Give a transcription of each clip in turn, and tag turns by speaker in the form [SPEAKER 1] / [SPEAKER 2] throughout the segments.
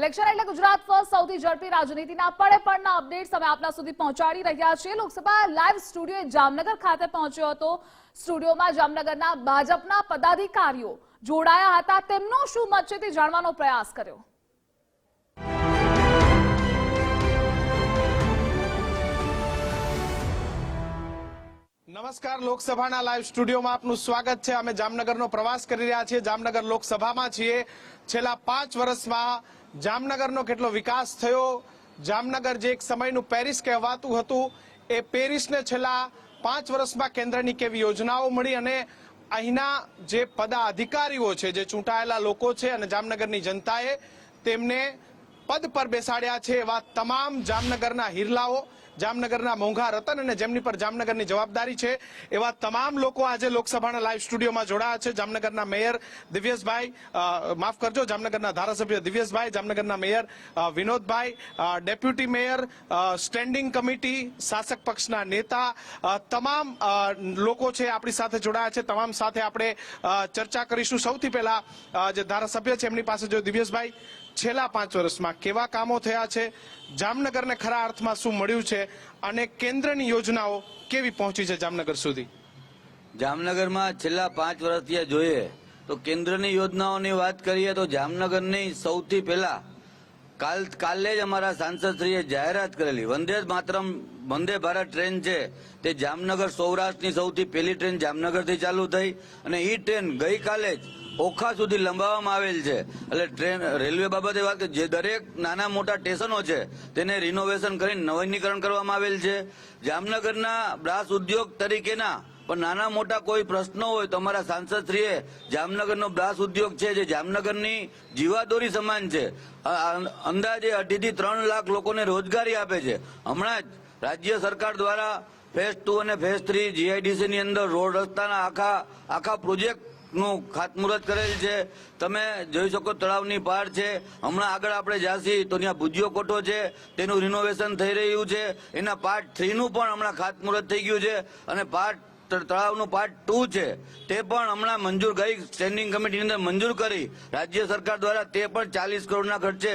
[SPEAKER 1] Election એટલે Gujarat first સૌથી ઝડપી રાજનીતિના પડે પડના અપડેટ્સ અમે આપના સુધી પહોંચાડી રહ્યા છીએ. લોકસભા લાઈવ સ્ટુડિયો જામનગર ખાતે પહોંચ્યો હતો. સ્ટુડિયોમાં જામનગરના ભાજપના પદાધિકારીઓ જોડાયા હતા. તેમનો શું મત છે તે જાણવાનો પ્રયાસ કર્યો.
[SPEAKER 2] નમસ્કાર. લોકસભાના લાઈવ સ્ટુડિયોમાં આપનું સ્વાગત છે. અમે જામનગરનો પ્રવાસ કરી રહ્યા છીએ. જામનગર લોકસભામાં છીએ. છેલ્લા પાંચ વર્ષમાં જામનગરનો કેટલો વિકાસ થયો? જામનગર જે એક સમયનું પેરિસ કહેવાતું હતું, એ પેરિસને છેલ્લા પાંચ વર્ષમાં કેન્દ્રની કેવી યોજનાઓ મળી અને અહીંના જે પદાધિકારીઓ છે, જે ચૂંટાયેલા લોકો છે અને જામનગરની જનતાએ તેમને પદ પર બેસાડ્યા છે એવા તમામ જામનગરના હિરલાઓ જામનગરના મોંઘા રતન અને જેમની પર જામનગરની જવાબદારી છે, એવા તમામ લોકો આજે લોકસભાના લાઈવ સ્ટુડિયોમાં જોડાયા છે. જામનગરના મેયર દિવ્યેશભાઈ માફ કરજો, જામનગરના ધારાસભ્ય દિવ્યેશભાઈ, જામનગરના mayor Vinodbhai deputy mayor standing committee, શાસક પક્ષના નેતા તમામ લોકો છે આપણી સાથે જોડાયા છે. તમામ સાથે આપણે ચર્ચા કરીશું. સૌથી પહેલા જે ધારાસભ્ય છે, એમની પાસે જો દિવ્યેશભાઈ છેલ્લા પાંચ વર્ષમાં કેવા કામો થયા છે? જામનગરને ખરા અર્થમાં શું મળ્યું છે? અને કેન્દ્રની યોજનાઓ કેવી પહોંચી છે જામનગર સુધી?
[SPEAKER 3] જામનગરમાં છેલ્લા પાંચ વર્ષથી જોઈએ તો કેન્દ્રની યોજનાઓની વાત કરીએ તો જામનગરની સૌથી પહેલા કાલ કાલે જ અમારા સાંસદશ્રીએ જાહેરાત કરેલી, વંદે માતરમ, વંદે ભારત ટ્રેન છે. તે જામનગર સૌરાષ્ટ્રની સૌથી પહેલી ટ્રેન જામનગરથી ચાલુ થઈ અને એ ટ્રેન ગઈકાલે જ ઓખા સુધી લંબાવવામાં આવેલ છે. એટલે ટ્રેન, રેલવે બાબતે વાત જે દરેક નાના મોટા સ્ટેશનો છે, તેને રિનોવેશન કરીને નવીનીકરણ કરવામાં આવેલ છે. જામનગરના બ્રાસ ઉદ્યોગ તરીકેના, પણ નાના મોટા કોઈ પ્રશ્નો હોય તો અમારા સાંસદશ્રીએ જામનગરનો બ્રાસ ઉદ્યોગ છે, જે જામનગરની જીવાદોરી સમાન છે. અંદાજે અઢીથી ત્રણ લાખ લોકોને રોજગારી આપે છે. હમણાં જ રાજ્ય સરકાર દ્વારા ફેઝ ટુ અને ફેઝ થ્રી જીઆઈડીસીની અંદર રોડ રસ્તાના આખા આખા પ્રોજેક્ટ નું ખાતમુહૂર્ત કરેલ છે. તમે જોઈ શકો તળાવની પાર છે. હમણાં આગળ આપણે જાસી તો ત્યાં ભુજિયો કોઠો છે. તેનું રિનોવેશન થઈ રહ્યું છે. એના પાર્ટ થ્રીનું પણ હમણાં ખાતમુહૂર્ત થઈ ગયું છે. અને પાર્ટ તળાવનું પાર્ટ ટુ છે. તે પણ હમણાં મંજૂર ગઈ. સ્ટેન્ડિંગ કમિટીની અંદર મંજૂર કરી. રાજ્ય સરકાર દ્વારા તે પણ ચાલીસ કરોડના ખર્ચે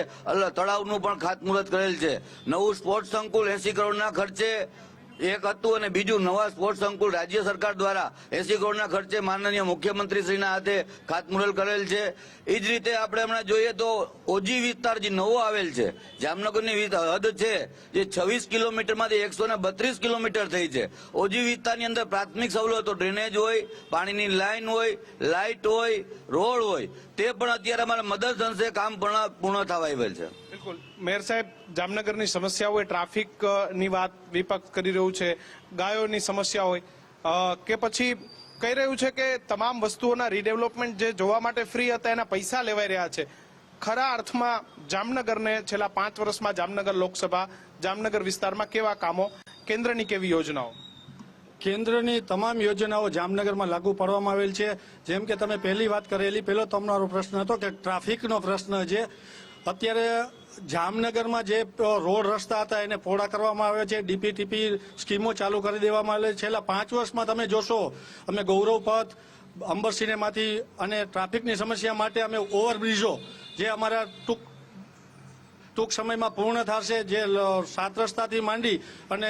[SPEAKER 3] તળાવનું પણ ખાતમુહૂર્ત કરેલ છે. નવું સ્પોર્ટ્સ સંકુલ એસી કરોડના ખર્ચે એક હતું અને બીજું નવા સ્પોર્ટ્સ સંકુલ રાજ્ય સરકાર દ્વારા. એસી કરોડના ખર્ચે માનનીય મુખ્યમંત્રીશ્રીના હાથે ખાતમુહૂર્ત કરેલ છે. એ જ રીતે આપણે હમણાં જોઈએ તો ઓજી વિસ્તાર જે નવો આવેલ છે, જામનગરની હદ છે, જે છવ્વીસ કિલોમીટરમાંથી એકસો ને બત્રીસ કિલોમીટર થઈ છે. ઓજી વિસ્તારની અંદર પ્રાથમિક સવલતો ડ્રેનેજ હોય, પાણીની લાઇન હોય લાઇટ હોય, રોડ હોય. તે પણ અત્યારે અમારા મદદ અંશે કામ પણ પૂર્ણ થવા આવેલ છે.
[SPEAKER 2] બિલકુલ. મેયર સાહેબ, જામનગરની સમસ્યા હોય ટ્રાફિકની વાત વિપક્ષ કરી રહ્યું છે, ગાયોની સમસ્યા હોય કે પછી કહી રહ્યું છે કે તમામ વસ્તુઓના રીડેવલપમેન્ટ જે જોવા માટે ફ્રી હતા, એના પૈસા લેવાઈ રહ્યા છે. ખરા અર્થમાં જામનગરને છેલ્લા પાંચ વર્ષમાં જામનગર લોકસભા, જામનગર વિસ્તારમાં કેવા કામો, કેન્દ્રની કેવી યોજનાઓ?
[SPEAKER 4] કેન્દ્રની તમામ યોજનાઓ જામનગરમાં લાગુ પાડવામાં આવેલ છે. જેમ કે તમે પહેલી વાત કરેલી પહેલો તમારો પ્રશ્ન હતો કે ટ્રાફિકનો પ્રશ્ન છે. અત્યારે જામનગરમાં જે રોડ રસ્તા હતા એને પહોળા કરવામાં આવે છે. ડીપીટીપી સ્કીમો ચાલુ કરી દેવામાં આવે છેલ્લા પાંચ વર્ષમાં તમે જોશો, અમે ગૌરવ પથ, અંબર સિનેમાથી અને ટ્રાફિકની સમસ્યા માટે અમે ઓવરબ્રિજો, જે અમારા ટૂંક ટૂંક સમયમાં પૂર્ણ થશે, જે સાત રસ્તાથી માંડી અને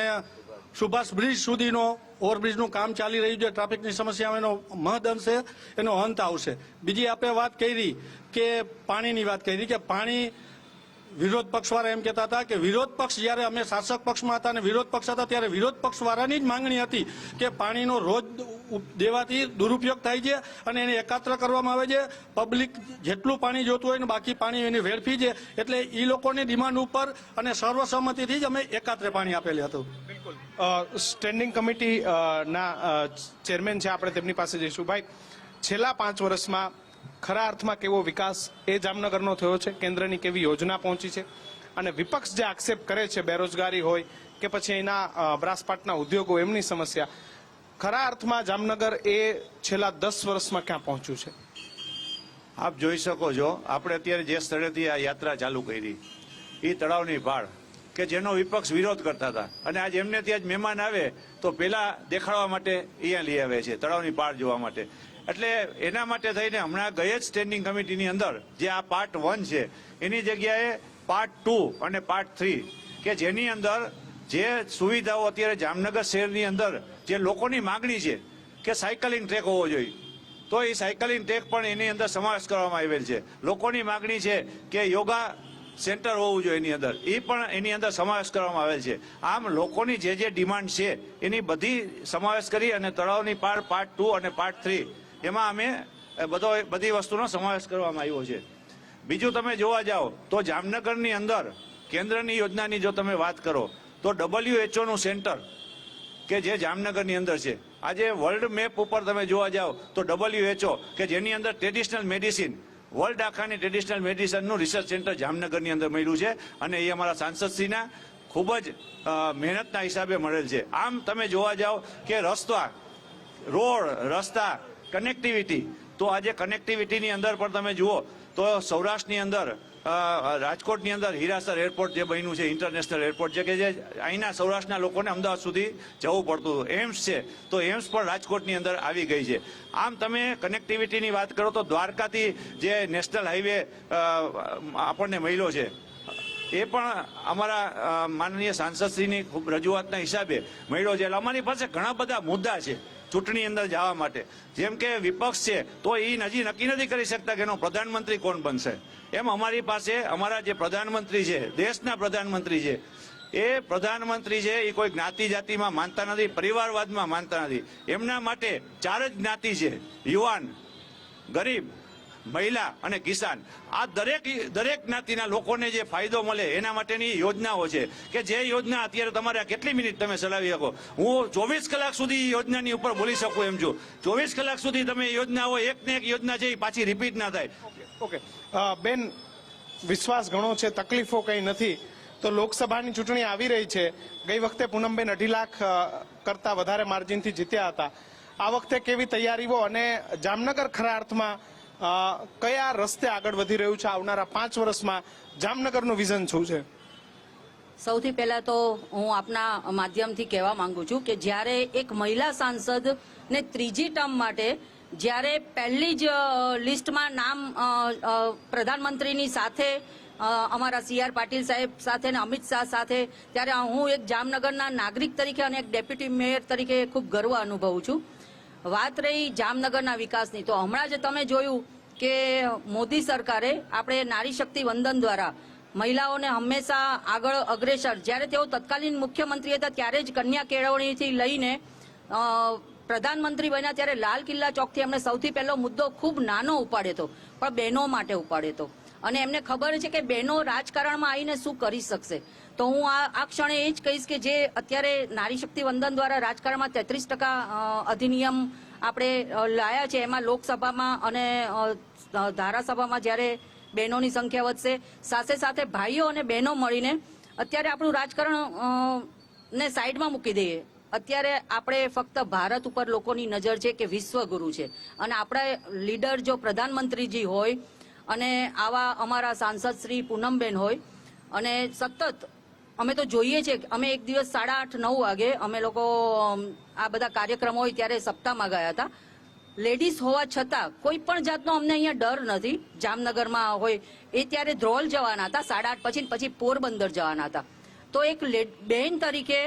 [SPEAKER 4] સુભાષ બ્રિજ સુધીનો ઓવરબ્રિજનું કામ ચાલી રહ્યું છે, ટ્રાફિકની સમસ્યાનો મહદ અંશે એનો અંત આવશે. બીજી આપણે વાત કરી કે પાણીની વાત કરી કે પાણી વિરોધ પક્ષવાળા એમ કહેતા હતા કે વિરોધ પક્ષ જ્યારે અમે શાસક પક્ષમાં હતા અને વિરોધ પક્ષ હતા ત્યારે વિરોધ પક્ષવાળાની જ માંગણી હતી કે પાણીનો રોજ દેવાથી દુરુપયોગ થાય છે અને એને એકાત્ર કરવામાં આવે છે. પબ્લિક જેટલું પાણી જોતું હોય ને બાકી પાણી એને વેડફી છે. એટલે એ લોકોની ડિમાન્ડ ઉપર અને સર્વસંમતિથી જ અમે એકાત્રે પાણી આપેલું હતું.
[SPEAKER 2] સ્ટેન્ડિંગ કમિટી ના ચેરમેન છે આપણે તેમની પાસે જઈશું. ભાઈ, છેલ્લા પાંચ વર્ષમાં ખરા અર્થમાં કેવો વિકાસ એ જામનગરનો થયો છે? કેન્દ્રની કેવી યોજના પહોંચી છે? અને વિપક્ષ જે આક્ષેપ કરે છે બેરોજગારી હોય કે પછી એના બ્રાસપાટના ઉદ્યોગો એમની સમસ્યા, ખરા અર્થમાં જામનગર એ છેલ્લા દસ વર્ષમાં ક્યાં પહોંચ્યું છે?
[SPEAKER 5] આપ જોઈ શકો છો, આપણે અત્યારે જે સ્થળેથી આ યાત્રા ચાલુ કરી એ તળાવની ભાળ કે જેનો વિપક્ષ વિરોધ કરતા હતા. અને આજ એમને ત્યાં જ મહેમાન આવે, તો પેલા દેખાડવા માટે અહીંયા લઈ આવે છે, તળાવની પાર જોવા માટે. એટલે એના માટે થઈને હમણાં ગઈ જ સ્ટેન્ડિંગ કમિટીની અંદર, જે આ પાર્ટ વન છે, એની જગ્યાએ પાર્ટ ટુ અને પાર્ટ થ્રી કે જેની અંદર જે સુવિધાઓ અત્યારે જામનગર શહેરની અંદર, જે લોકોની માગણી છે, કે સાયકલિંગ ટ્રેક હોવો જોઈએ. તો એ સાયકલિંગ ટ્રેક પણ એની અંદર સમાવેશ કરવામાં આવેલ છે. લોકોની માગણી છે કે યોગા સેન્ટર હોવું જોઈએ એની અંદર. એ પણ એની અંદર સમાવેશ કરવામાં આવેલ છે. આમ લોકોની જે જે ડિમાન્ડ છે, એની બધી સમાવેશ કરી અને તળાવની પાર પાર્ટ ટુ અને પાર્ટ થ્રી એમાં અમે બધો બધી વસ્તુનો સમાવેશ કરવામાં આવ્યો છે. બીજું તમે જોવા જાઓ, તો જામનગરની અંદર કેન્દ્રની યોજનાની જો તમે વાત કરો, તો ડબલ્યુએચઓનું સેન્ટર કે જે જામનગરની અંદર છે. આજે વર્લ્ડ મેપ ઉપર તમે જોવા જાઓ, તો ડબલ્યુએચઓ કે જેની અંદર ટ્રેડિશનલ મેડિસિન વર્લ્ડ આખાની ટ્રેડિશનલ મેડિસનનું રિસર્ચ સેન્ટર જામનગરની અંદર મળ્યું છે અને એ અમારા સાંસદશ્રીના ખૂબ જ મહેનતના હિસાબે મળેલ છે. આમ તમે જોવા જાઓ કે રસ્તા, રોડ, રસ્તા કનેક્ટિવિટી તો આજે કનેક્ટિવિટીની અંદર પણ તમે જુઓ, તો સૌરાષ્ટ્રની અંદર રાજકોટની અંદર હીરાસર એરપોર્ટ જે બન્યું છે ઇન્ટરનેશનલ એરપોર્ટ છે કે જે અહીંના સૌરાષ્ટ્રના લોકોને અમદાવાદ સુધી જવું પડતું એમ્સ છે. તો એમ્સ પણ રાજકોટની અંદર આવી ગઈ છે. આમ તમે કનેક્ટિવિટીની વાત કરો તો દ્વારકાથી જે નેશનલ હાઈવે આપણને મળ્યો છે, એ પણ અમારા માનનીય સાંસદશ્રીની ખૂબ રજૂઆતના હિસાબે મળ્યો છે. એટલે અમારી પાસે ઘણા બધા મુદ્દા છે. ચૂંટણી અંદર જવા માટે. જેમ કે વિપક્ષ છે, તો એ હજી નક્કી નથી કરી શકતા કે એનો પ્રધાનમંત્રી કોણ બનશે. એમ અમારી પાસે અમારા જે પ્રધાનમંત્રી છે, દેશના પ્રધાનમંત્રી છે, એ પ્રધાનમંત્રી છે એ કોઈ જ્ઞાતિ જાતિમાં માનતા નથી, પરિવારવાદમાં માનતા નથી. એમના માટે ચાર જ જ્ઞાતિ છે, યુવાન, ગરીબ મહિલા અને કિસાન, આ દરેક દરેક જ્ઞાતિના લોકોને જે ફાયદો મળે એના માટેની યોજનાઓ છે કે જે યોજના અત્યારે તમારે કેટલી મિનિટ તમે ચલાવી શકો? હું ચોવીસ કલાક સુધી યોજનાની ઉપર બોલી શકું એમ છું. ચોવીસ કલાક સુધી તમે યોજનાઓ એક ને એક યોજના છે એ પાછી રિપીટ ના થાય.
[SPEAKER 2] ઓકે બેન, વિશ્વાસ ઘણો છે, તકલીફો કંઈ નથી. તો લોકસભાની ચૂંટણી આવી રહી છે. ગઈ વખતે પૂનમબેન અઢી લાખ કરતાં વધારે માર્જિનથી જીત્યા હતા. આ વખતે કેવી તૈયારીઓ? અને જામનગર ખરા અર્થમાં કયા રસ્તે આગળ વધી રહ્યું છે? આવનારા પાંચ વર્ષમાં જામનગરનું વિઝન શું છે?
[SPEAKER 6] સૌથી પહેલા તો હું આપના માધ્યમથી કહેવા માંગુ છું કે જ્યારે એક મહિલા સાંસદ ને ત્રીજી ટર્મ માટે જ્યારે પહેલી જ લિસ્ટમાં નામ પ્રધાનમંત્રીની સાથે અમારા સી આર પાટીલ સાહેબ સાથે અને અમિત શાહ સાથે, ત્યારે હું એક જામનગરના નાગરિક તરીકે અને એક ડેપ્યુટી મેયર તરીકે ખૂબ ગર્વ અનુભવું છું. વાત રહી જામનગરના વિકાસની. તો હમણાં જ તમે જોયું કે મોદી સરકારે આપણે નારી શક્તિ વંદન દ્વારા મહિલાઓને હંમેશા આગળ અગ્રેસર, જ્યારે તેઓ તત્કાલીન મુખ્યમંત્રી હતા ત્યારે જ કન્યા કેળવણીથી લઈને પ્રધાનમંત્રી બન્યા ત્યારે લાલ કિલ્લા ચોકથી એમણે સૌથી પહેલો મુદ્દો ખૂબ નાનો ઉપાડ્યો હતો, પણ બહેનો માટે ઉપાડ્યો હતો. અને એમને ખબર છે કે બહેનો રાજકારણમાં આવીને શું કરી શકશે. તો હું આ આ ક્ષણે એ જ કહીશ કે જે અત્યારે નારી શક્તિ વંદન દ્વારા રાજકારણમાં તેત્રીસ ટકા અધિનિયમ આપણે લાયા છે. એમાં લોકસભામાં અને ધારાસભામાં જ્યારે બહેનોની સંખ્યા વધશે, સાથે સાથે ભાઈઓ અને બહેનો મળીને અત્યારે આપણું રાજકારણ ને સાઈડમાં મૂકી દઈએ. અત્યારે આપણે ફક્ત ભારત ઉપર લોકોની નજર છે કે વિશ્વગુરુ છે. અને આપણા લીડર જો પ્રધાનમંત્રીજી હોય અને આવા અમારા સાંસદ શ્રી પૂનમબેન હોય. અને સતત અમે તો જોઈએ છે અમે એક દિવસ સાડા આઠ, નવ વાગે અમે લોકો આ બધા કાર્યક્રમો હોય ત્યારે સપ્તાહમાં ગયા હતા. લેડીઝ હોવા છતાં કોઈ પણ જાતનો અમને અહીંયા ડર નથી. જામનગરમાં હોય એ ત્યારે ધ્રોલ જવાના હતા, સાડા આઠ પછી પછી પોરબંદર જવાના હતા. તો એક બહેન તરીકે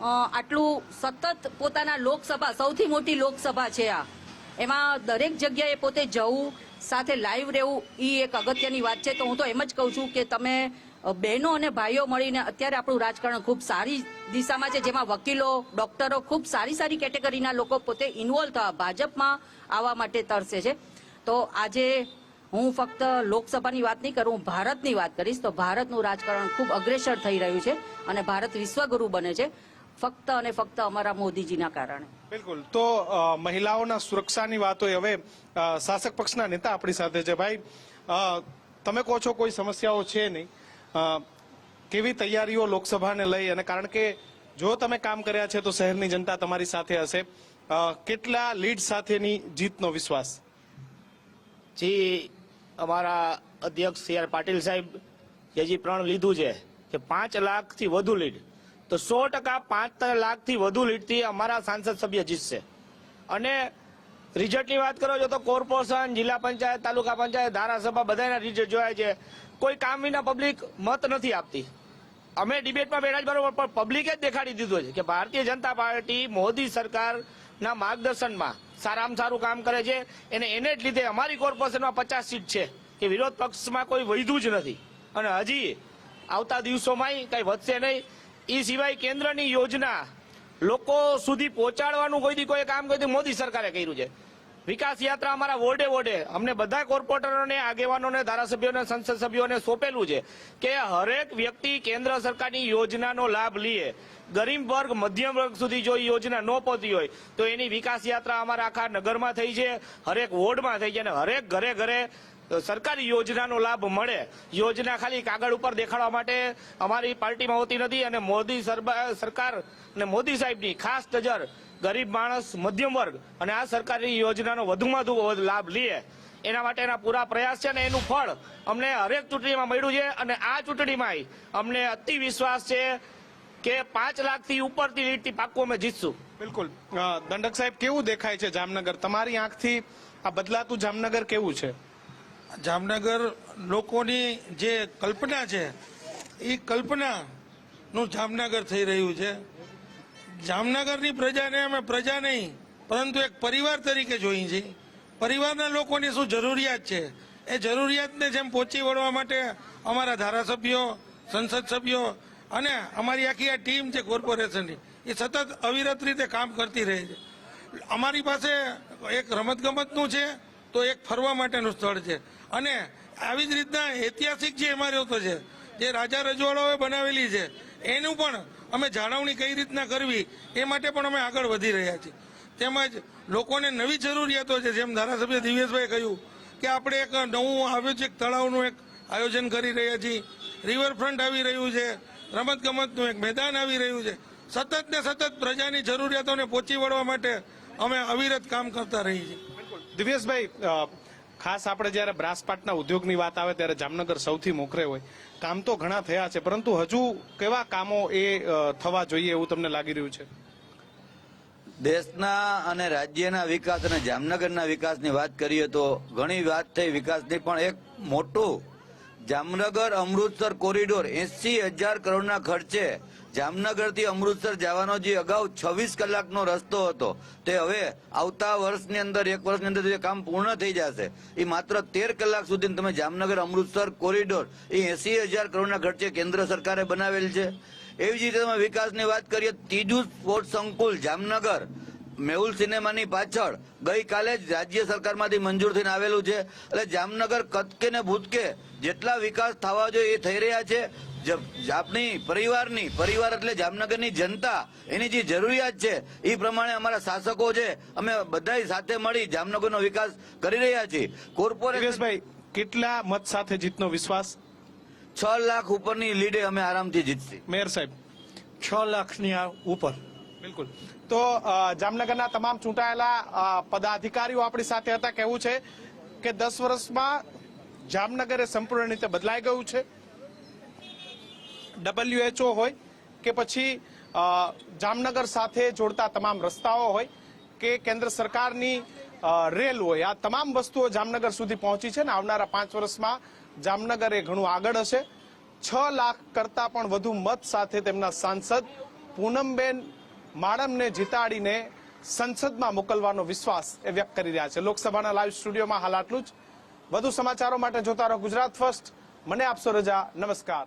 [SPEAKER 6] આટલું સતત પોતાના લોકસભા, સૌથી મોટી લોકસભા છે આ. એમાં દરેક જગ્યાએ પોતે જવું સાથે લાઈવ રહેવું એ એક અગત્યની વાત છે. તો હું તો એમ જ કહું છું કે તમે બહેનો અને ભાઈઓ મળીને અત્યારે આપણું રાજકારણ ખૂબ સારી દિશામાં છે, જેમાં વકીલો, ડોક્ટરો ખૂબ સારી સારી કેટેગરીના લોકો પોતે ઇન્વોલ્વ થવા ભાજપમાં આવવા માટે તરસે છે. તો આજે હું ફક્ત લોકસભાની વાત નહીં કરું, ભારતની વાત કરીશ. તો ભારતનું રાજકારણ ખૂબ અગ્રેસર થઈ રહ્યું છે અને ભારત વિશ્વગુરુ બને છે. ફક્ત અને ફક્ત અમારા મોદીજીના કારણે.
[SPEAKER 2] બિલકુલ. તો મહિલાઓના સુરક્ષાની વાત હોય હવે શાસક પક્ષના નેતા આપણી સાથે છે. ભાઈ તમે કહો છો કોઈ સમસ્યાઓ છે નહીં. કેવી તૈયારીઓ લોકસભાને લઈ અને કારણ કે જો તમે કામ કર્યા છે તો શહેરની જનતા તમારી સાથે હશે. કેટલા લીડ સાથેની જીતનો વિશ્વાસ?
[SPEAKER 7] જે અમારા અધ્યક્ષ સી આર પાટીલ સાહેબ જે જે પ્રણ લીધું છે કે પાંચ લાખથી વધુ લીડ તો સો ટકા પાંચ લાખથી વધુ લીટથી અમારા સાંસદ સભ્ય જીતશે. અને રિઝલ્ટની વાત કરો છો તો કોર્પોરેશન, જિલ્લા પંચાયત, તાલુકા પંચાયત, ધારાસભા બધાના રિઝલ્ટ જોયા છે. કોઈ કામ વિના પબ્લિક મત નથી આપતી. અમે ડિબેટમાં બેઠા જ બરોબર, પણ પબ્લિકે જ દેખાડી દીધું છે કે ભારતીય જનતા પાર્ટી મોદી સરકારના માર્ગદર્શનમાં સારામાં સારું કામ કરે છે. અને એને જ લીધે અમારી કોર્પોરેશનમાં પચાસ સીટ છે કે વિરોધ પક્ષમાં કોઈ વધ્યું જ નથી. અને હજી આવતા દિવસોમાં કઈ વધશે નહીં. એ સિવાય કેન્દ્રની યોજના લોકો સુધી પહોંચાડવાનું કોઈ દી કોઈ કામ કોઈ મોદી સરકારે કર્યું છે. વિકાસ યાત્રા અમારા વોર્ડે વોર્ડે અમને બધા કોર્પોરેટરોને, આગેવાનોને, ધારાસભ્યોને, સંસદ સભ્યોને સોંપેલું છે કે હરેક વ્યક્તિ કેન્દ્ર સરકારની યોજનાનો લાભ લઈએ ગરીબ વર્ગ, મધ્યમ વર્ગ સુધી જો યોજના ન પહોંચી હોય, તો એની વિકાસ યાત્રા અમારા આખા નગરમાં થઈ છે, હરેક વોર્ડમાં થઈ છે અને હરેક ઘરે ઘરે સરકારી યોજનાનો લાભ મળે. યોજના ખાલી કાગળ ઉપર દેખાડવા માટે અમારી પાર્ટીમાં હોતી નથી અને મોદી સરકાર અને મોદી સાહેબની ખાસ નજર ગરીબ માણસ, મધ્યમ વર્ગ અને આ સરકારી યોજનાનો વધુમાં વધુ લાભ લે એના માટેના પૂરા પ્રયાસ છે અને એનું ફળ અમને હરેક ચૂંટણીમાં મળ્યું છે અને આ ચૂંટણીમાં અમને અતિ વિશ્વાસ છે કે પાંચ લાખથી ઉપરથી લીટથી પાક્કું અમે જીતશું.
[SPEAKER 2] બિલકુલ. દંડક સાહેબ, કેવું દેખાય છે જામનગર? તમારી આંખથી આ બદલાતું જામનગર કેવું છે?
[SPEAKER 8] જામનગર લોકોની જે કલ્પના છે, એ કલ્પનાનું જામનગર થઈ રહ્યું છે. જામનગરની પ્રજાને અમે પ્રજા નહીં, પરંતુ એક પરિવાર તરીકે જોઈ છે. પરિવારના લોકોની શું જરૂરિયાત છે? એ જરૂરિયાતને જેમ પહોંચી વળવા માટે અમારા ધારાસભ્યો, સંસદ સભ્યો અને અમારી આખી આ ટીમ છે કોર્પોરેશનની એ સતત અવિરત રીતે કામ કરતી રહે છે. અમારી પાસે એક રમતગમતનું છે તો એક ફરવા માટેનું સ્થળ છે. અને આવી જ રીતના ઐતિહાસિક જે ઇમારતો છે, જે રાજા રજવાડાઓએ બનાવેલી છે, એનું પણ અમે જાળવણી કઈ રીતના કરવી, એ માટે પણ અમે આગળ વધી રહ્યા છીએ. તેમજ લોકોને નવી જરૂરિયાતો છે, જેમ ધારાસભ્ય દિવ્યેશભાઈ કહ્યું કે આપણે એક નવું આવ્યું છે, એક તળાવનું એક આયોજન કરી રહ્યા છીએ. રિવરફ્રન્ટ આવી રહ્યું છે, રમતગમતનું એક મેદાન આવી રહ્યું છે. સતત ને સતત પ્રજાની જરૂરિયાતોને પહોંચી વળવા માટે અમે અવિરત કામ કરતા રહીએ છીએ.
[SPEAKER 2] દિવ્યેશભાઈ ખાસ આપણે જ્યારે બ્રાસપાટના ઉદ્યોગની વાત આવે ત્યારે જામનગર સૌથી મોખરે હોય. કામ તો ઘણા થયા છે, પરંતુ હજુ કેવા કામો એ થવા જોઈએ એવું તમને લાગી રહ્યું છે?
[SPEAKER 3] દેશના અને રાજ્યના વિકાસ અને જામનગરના વિકાસની વાત કરીએ તો ઘણી વાત થઈ વિકાસની, પણ એક મોટું જામનગર અમૃતસર કોરિડોર એસી હજાર કરોડના ખર્ચે જામનગરથી અમૃતસર જવાનો જે અગાઉ છવ્વીસ કલાકનો રસ્તો હતો, તે હવે આવતા વર્ષની અંદર, એક વર્ષની અંદર જે કામ પૂર્ણ થઈ જશે, એ માત્ર તેર કલાક સુધી તમે જામનગર અમૃતસર કોરિડોર, એ એસી હજાર કરોડના ખર્ચે કેન્દ્ર સરકારે બનાવેલ છે. એવી જ રીતે તમે વિકાસની વાત કરીએ, ત્રીજું સ્પોર્ટ સંકુલ જામનગર, મેહુલ સિનેમાની પાછળ ગઈકાલે જ રાજ્ય સરકારમાંથી મંજૂર થઈને આવેલું છે. એટલે જામનગર કદકે ને ભૂતકે જેટલા વિકાસ થવા જોઈએ એ થઈ રહ્યા છે આપણી પરિવારની પરિવાર એટલે જામનગરની જનતા એની જે જરૂરિયાત છે એ પ્રમાણે અમારા શાસકો છે અમે બધા સાથે મળી જામનગરનો વિકાસ કરી રહ્યા છીએ. કોર્પોરેશન
[SPEAKER 2] કેટલા મત સાથે જીતનો વિશ્વાસ?
[SPEAKER 3] છ લાખ ઉપરની લીડે અમે આરામથી જીતશે.
[SPEAKER 2] મેયર સાહેબ.
[SPEAKER 4] છ લાખની ઉપર.
[SPEAKER 2] બિલકુલ. તો જામનગરના તમામ ચૂંટાયેલા પદાધિકારીઓ આપણી સાથે હતા. કેવું છે કે દસ વર્ષમાં જામનગર એ સંપૂર્ણ રીતે બદલાઈ ગયું છે. ડબલ્યુએચઓ હોય કે પછી જામનગર સાથે જોડતા તમામ રસ્તાઓ હોય કે કેન્દ્ર સરકારની રેલ હોય, આ તમામ વસ્તુઓ જામનગર સુધી પહોંચી છે ને આવનારા પાંચ વર્ષમાં જામનગર એ ઘણું આગળ હશે. છ લાખ કરતા પણ વધુ મત સાથે તેમના સાંસદ પૂનમબેન માડમને જીતાડીને સંસદમાં મોકલવાનો વિશ્વાસ એ વ્યક્ત કરી રહ્યા છે. લોકસભાના લાઈવ સ્ટુડિયોમાં હાલ આટલું જ. વધુ સમાચારો માટે જોતા રહો ગુજરાત ફર્સ્ટ. મને આપશો રજા. નમસ્કાર.